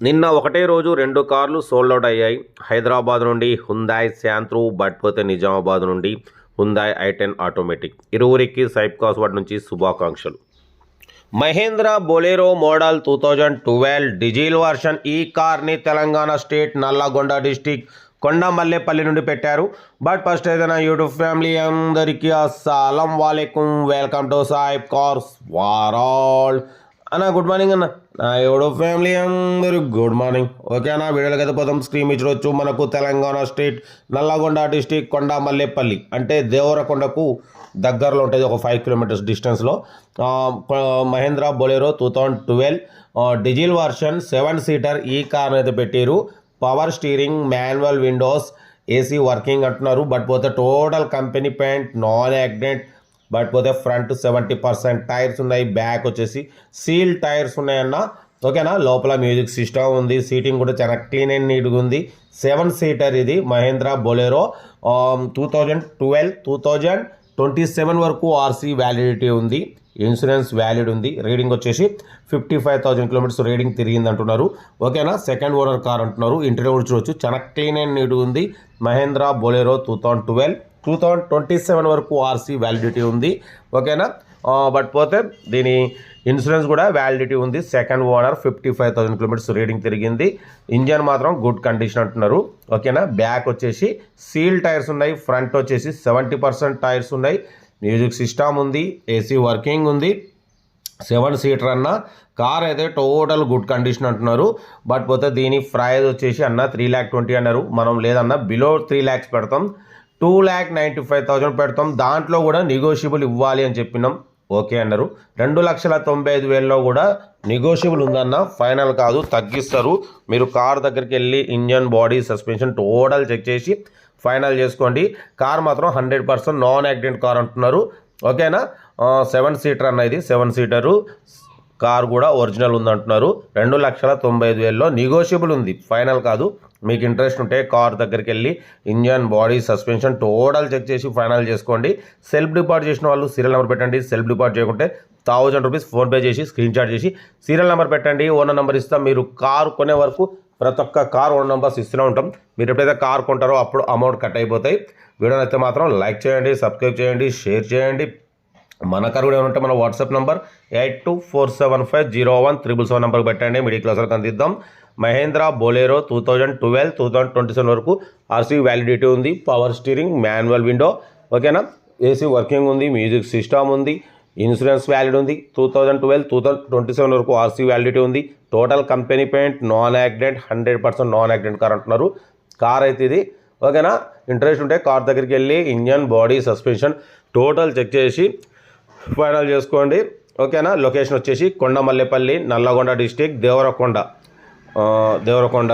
నిన్న ఒకటే రోజు రెండు కార్లు సోల్డ్ అవుట్ అయ్యాయి. హైదరాబాద్ నుండి హుందాయ్ శాంత్రు బట్పోతే నిజామాబాద్ నుండి హుందాయ్ ఐ టెన్ ఆటోమేటిక్. ఇరువురికి సైప్ వాటి నుంచి శుభాకాంక్షలు. Mahindra Bolero model two thousand twelve diesel version ఈ కార్ని తెలంగాణ స్టేట్ నల్లగొండ డిస్టిక్ కొండమల్లేపల్లి నుండి పెట్టారు. బట్ ఫస్ట్ ఏదైనా యూట్యూబ్ ఫ్యామిలీ అందరికీ అస్సలం వాలేకుం. వెల్కమ్ టు సాయిబ్ కార్స్ వారాల్. అన్న గుడ్ మార్నింగ్ అన్న. నా ఎవడో ఫ్యామిలీ అందరూ గుడ్ మార్నింగ్ ఓకే అన్న వీడియోలకి అయితే పోతాం స్క్రీన్ ఇచ్చవచ్చు మనకు తెలంగాణ స్టేట్ నల్లగొండ డిస్టిక్ కొండమల్లేపల్లి. అంటే దేవరకొండకు దగ్గరలో ఉంటుంది ఒక ఫైవ్ కిలోమీటర్స్ డిస్టెన్స్లో Mahindra Bolero two thousand twelve diesel version seven seater ఈ కార్ అయితే పెట్టారు power steering manual windows AC working అంటున్నారు. బట్ పోతే total company paint non accident but పోతే ఫ్రంట్ సెవెంటీ పర్సెంట్ టైర్స్ ఉన్నాయి బ్యాక్ వచ్చేసి సీల్ టైర్స్ ఉన్నాయన్న. ఓకేనా? లోపల మ్యూజిక్ సిస్టమ్ ఉంది సీటింగ్ కూడా చాలా క్లీన్ అండ్ నీట్గా ఉంది. సెవెన్ సీటర్ ఇది Mahindra Bolero. Two thousand twelve two thousand twenty seven వరకు ఆర్సీ వ్యాలిడిటీ ఉంది. ఇన్సూరెన్స్ వ్యాలిడ్ ఉంది. రీడింగ్ వచ్చేసి fifty five thousand kilometres reading తిరిగింది అంటున్నారు. ఓకేనా? సెకండ్ ఓనర్ కార్ అంటున్నారు. ఇంటర్వ్యూ కూడా చూడొచ్చు. చాలా క్లీన్ అండ్ నీట్గా ఉంది. Mahindra Bolero two thousand twelve. Two thousand twenty seven వరకు ఆర్సీ వ్యాలిడిటీ ఉంది. ఓకేనా? బట్ పోతే దీని ఇన్సూరెన్స్ కూడా వ్యాలిడిటీ ఉంది. Second owner fifty five thousand kilometres reading తిరిగింది. ఇంజన్ మాత్రం గుడ్ కండిషన్ అంటున్నారు. ఓకేనా? బ్యాక్ వచ్చేసి సీల్ టైర్స్ ఉన్నాయి. ఫ్రంట్ వచ్చేసి సెవెంటీ పర్సెంట్ టైర్స్ ఉన్నాయి. మ్యూజిక్ సిస్టమ్ ఉంది. ఏసీ వర్కింగ్ ఉంది. సెవెన్ సీటర్ అన్న. కార్ అయితే టోటల్ గుడ్ కండిషన్ అంటున్నారు. బట్ పోతే దీని ప్రైజ్ వచ్చేసి అన్న త్రీ ల్యాక్ ట్వంటీ అన్నారు. మనం లేదన్న బిలో త్రీ ల్యాక్స్ పెడతాం. Two lakh ninety five thousand పెడతాం. దాంట్లో కూడా నెగోషియబుల్ ఇవ్వాలి అని చెప్పినాం. ఓకే అన్నారు. రెండు లక్షల తొంభై ఐదు వేలలో కూడా నెగోషియబుల్ ఉందన్న. ఫైనల్ కాదు. తగ్గిస్తారు. మీరు కార్ దగ్గరికి వెళ్ళి engine body suspension total check చేసి ఫైనల్ చేసుకోండి. కార్ మాత్రం hundred percent non accident car అంటున్నారు. ఓకేనా? సెవెన్ సీటర్ అన్న ఇది. సెవెన్ సీటరు కారు కూడా ఒరిజినల్ ఉంది అంటున్నారు రెండు లక్షల తొంభై ఐదు వేలలో నెగోషియబుల్ ఉంది. ఫైనల్ కాదు. మీకు ఇంట్రెస్ట్ ఉంటే కార్ దగ్గరికి వెళ్ళి engine body suspension total check చేసి ఫైనల్ చేసుకోండి. సెల్ఫ్ డిపార్ట్ చేసిన వాళ్ళు సీరియల్ నెంబర్ పెట్టండి. సెల్ఫ్ డిపార్ట్ చేయకుంటే థౌజండ్ రూపీస్ ఫోన్పే చేసి స్క్రీన్ షాట్ చేసి సీరియల్ నెంబర్ పెట్టండి. ఓనర్ నెంబర్ ఇస్తాం. మీరు కారు కొనే వరకు ప్రతి ఒక్క కార్ ఓనర్ నెంబర్స్ ఇస్తూనే ఉంటాం. మీరు ఎప్పుడైతే కార్ కొంటారో అప్పుడు అమౌంట్ కట్ అయిపోతాయి. వీడియోనైతే మాత్రం లైక్ చేయండి సబ్స్క్రైబ్ చేయండి షేర్ చేయండి. మన కార్ కూడా ఏమంటే మన WhatsApp number eight two four seven five zero one triple seven నెంబర్కి పెట్టండి. మిడిల్ క్లాస్ వరకు అందిద్దాం. Mahindra Bolero two thousand twelve two thousand twenty seven వరకు ఆర్సీ వ్యాలిడిటీ ఉంది. పవర్ స్టీరింగ్ మాన్యువల్ విండో ఓకేనా ఏసీ వర్కింగ్ ఉంది. మ్యూజిక్ సిస్టమ్ ఉంది. Insurance valid ఉంది. Two thousand twelve two thousand twenty seven వరకు ఆర్సీ వ్యాలిడిటీ ఉంది. Total company paint non accident hundred percent non accident car అంటున్నారు. Car అయితే ఇది. ఓకేనా ఇంట్రెస్ట్ ఉంటే కార్ దగ్గరికి వెళ్ళి engine body suspension total check చేసి ఫైనల్ చేసుకోండి. ఓకేనా? లొకేషన్ వచ్చేసి కొండమల్లేపల్లి నల్లగొండ డిస్టిక్ దేవరకొండ. దేవరకొండ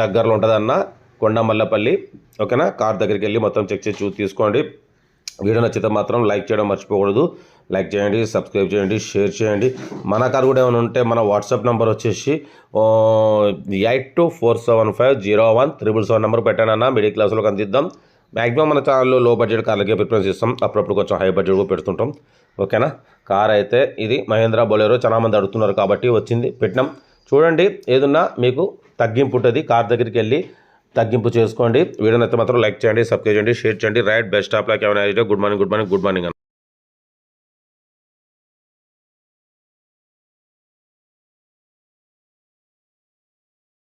దగ్గరలో ఉంటుందన్న కొండమల్లపల్లి. ఓకేనా? కార్ దగ్గరికి వెళ్ళి మొత్తం చెక్ చేసి చూసి తీసుకోండి. వీడియో నచ్చితే మాత్రం లైక్ చేయడం మర్చిపోకూడదు. లైక్ చేయండి సబ్స్క్రైబ్ చేయండి షేర్ చేయండి. మన కార్ కూడా ఏమైనా ఉంటే మన వాట్సాప్ నెంబర్ వచ్చేసి eight two four seven five zero one triple seven number పెట్టానన్నా. Middle క్లాస్లోకి అందిద్దాం. మ్యాక్సిమం మన ఛానల్లో లో బడ్జెట్ కార్లకే ప్రిఫరెన్స్ ఇస్తాం అప్పుడప్పుడు కొంచెం హై బడ్జెట్ కూడా పెడుతుంటాం. ఓకేనా కార్ అయితే ఇది మహేంద్ర బొలేరో చాలా మంది అడుగుతున్నారు కాబట్టి వచ్చింది. పెట్టినాం. చూడండి ఏదున్నా మీకు తగ్గింపు ఉంటుంది. కార్ దగ్గరికి వెళ్ళి తగ్గింపు చేసుకోండి. వీడియో నచ్చితే మాత్రం లైక్ చేయండి సబ్స్క్రైబ్ చేయండి షేర్ చేయండి. రైట్ బెస్ట్ ఆఫ్ లైక్ ఏమైనా good morning good morning good morning